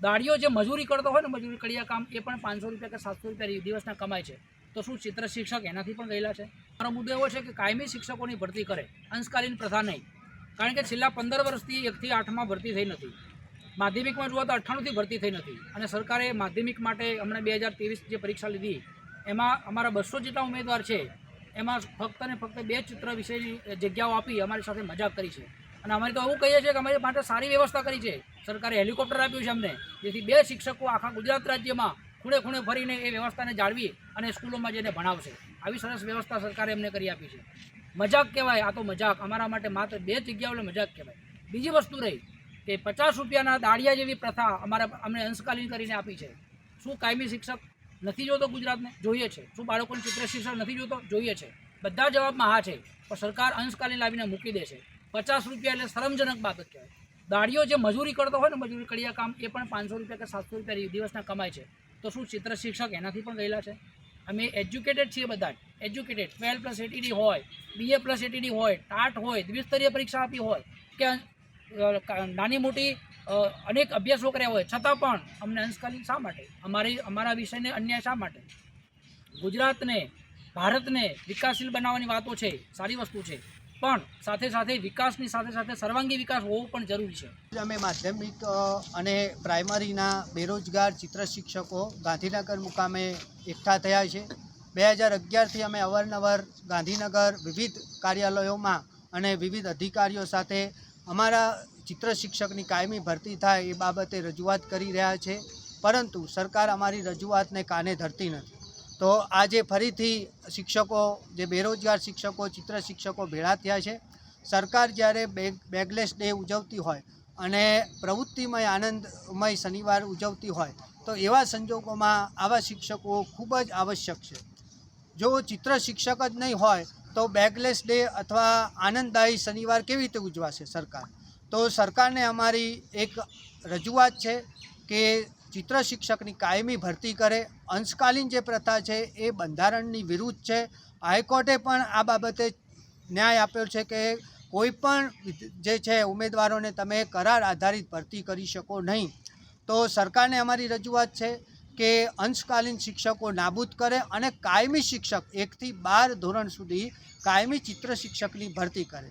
દાડીઓ જે મજૂરી કરતો હોય ને મજૂરી કડિયા કામ, એ પણ પાંચસો રૂપિયા કે સાતસો રૂપિયા દિવસના કમાય છે. તો શું ચિત્ર શિક્ષક એનાથી પણ ગયેલા છે? મારો મુદ્દો એવો છે કે કાયમી શિક્ષકોની ભરતી કરે, અંશકાલીન પ્રથા નહીં. કારણ કે છેલ્લા પંદર વર્ષથી એકથી આઠમાં ભરતી થઈ નથી. માધ્યમિકમાં જુઓ તો અઠ્ઠાણુંથી ભરતી થઈ નથી. અને સરકારે માધ્યમિક માટે હમણાં બે હજાર ત્રેવીસ જે પરીક્ષા લીધી, એમાં અમારા બસો જેટલા ઉમેદવાર છે, એમાં ફક્ત ને ફક્ત બે ચિત્ર વિષયની જગ્યાઓ આપી અમારી સાથે મજાક કરી છે. અને અમારે તો એવું કહીએ છીએ કે અમારી માટે સારી વ્યવસ્થા કરી છે. સરકારે હેલિકોપ્ટર આપ્યું છે અમને. જેથી બે શિક્ષકો આખા ગુજરાત રાજ્યમાં ખૂણે ખૂણે ફરીને એ વ્યવસ્થાને જાળવી અને સ્કૂલોમાં જઈને ભણાવશે. આવી સરસ વ્યવસ્થા સરકારે એમને કરી આપી છે. મજાક કહેવાય, આ તો મજાક. અમારા માટે માત્ર બે જગ્યાઓ મજાક કહેવાય. બીજી વસ્તુ રહી કે પચાસ રૂપિયાના દાળિયા જેવી પ્રથા અમારા અમને અંશકાલીન કરીને આપી છે. શું કાયમી શિક્ષક નથી જોતો ગુજરાતને? જોઈએ છે. શું બાળકોને ચિત્ર શિક્ષક નથી જોતો? જોઈએ છે. બધા જવાબમાં હા છે. પણ સરકાર અંશકાલીન લાવીને મૂકી દે છે. પચાસ રૂપિયા એટલે શરમજનક બાબત કહેવાય. દાડીઓ જે મજૂરી કરતો હોય ને, મજૂરી કડિયા કામ, એ પણ પાંચસો રૂપિયા કે સાતસો રૂપિયા દિવસના કમાય છે. તો શું ચિત્ર શિક્ષક એનાથી પણ ગયેલા છે? અમે એજ્યુકેટેડ છીએ બધા એજ્યુકેટેડ, ટ્વેલ્વ પ્લસ એટીડી હોય, બીએ પ્લસ એટીડી હોય, ટાટ હોય, દ્વિસ્તરીય પરીક્ષા આપી હોય, કે નાની મોટી અનેક અભ્યાસો કર્યા હોય, છતાં પણ અમને અંશકાલીન શા માટે? અમારી, અમારા વિષયને અન્યાય શા માટે? ગુજરાતને, ભારતને વિકાસશીલ બનાવવાની વાતો છે, સારી વસ્તુ છે. પણ સાથે સાથે વિકાસની સાથે સાથે સર્વાંગી વિકાસ હોવો પણ જરૂરી છે. અમે માધ્યમિક અને પ્રાઇમરીના બેરોજગાર ચિત્ર શિક્ષકો ગાંધીનગર મુકામે એકઠા થયા છે. બે હજાર અગિયારથી અમે અવારનવાર ગાંધીનગર વિવિધ કાર્યાલયોમાં અને વિવિધ અધિકારીઓ સાથે અમારા ચિત્ર શિક્ષકની કાયમી ભરતી થાય એ બાબતે રજૂઆત કરી રહ્યા છે. પરંતુ સરકાર અમારી રજૂઆતને કાને ધરતી નથી. તો આજે ફરીથી શિક્ષકો, જે બેરોજગાર શિક્ષકો, ચિત્ર શિક્ષકો ભેળા થયા છે. સરકાર જ્યારે બેગ, બેગલેસ ડે ઉજવતી હોય અને પ્રવૃત્તિમય આનંદમય શનિવાર ઉજવતી હોય, તો એવા સંજોગોમાં આવા શિક્ષકો ખૂબ જ આવશ્યક છે. જો ચિત્ર શિક્ષક જ નહીં હોય, તો બેગલેસ ડે અથવા આનંદદાયી શનિવાર કેવી રીતે ઉજવાશે સરકાર? તો સરકારને અમારી એક રજૂઆત છે કે ચિત્ર શિક્ષકની કાયમી ભરતી કરે, અંશકાલીન જે પ્રથા છે એ બંધારણની વિરુદ્ધ છે. હાઈકોર્ટે પણ આ બાબતે ન્યાય આપ્યો છે કે કોઈ પણ જે છે ઉમેદવારોને તમે કરાર આધારિત ભરતી કરી શકો નહીં. તો સરકારને અમારી રજૂઆત છે કે અંશકાલીન શિક્ષકો નાબૂદ કરે અને કાયમી શિક્ષક એકથી બાર ધોરણ સુધી કાયમી ચિત્ર શિક્ષકની ભરતી કરે.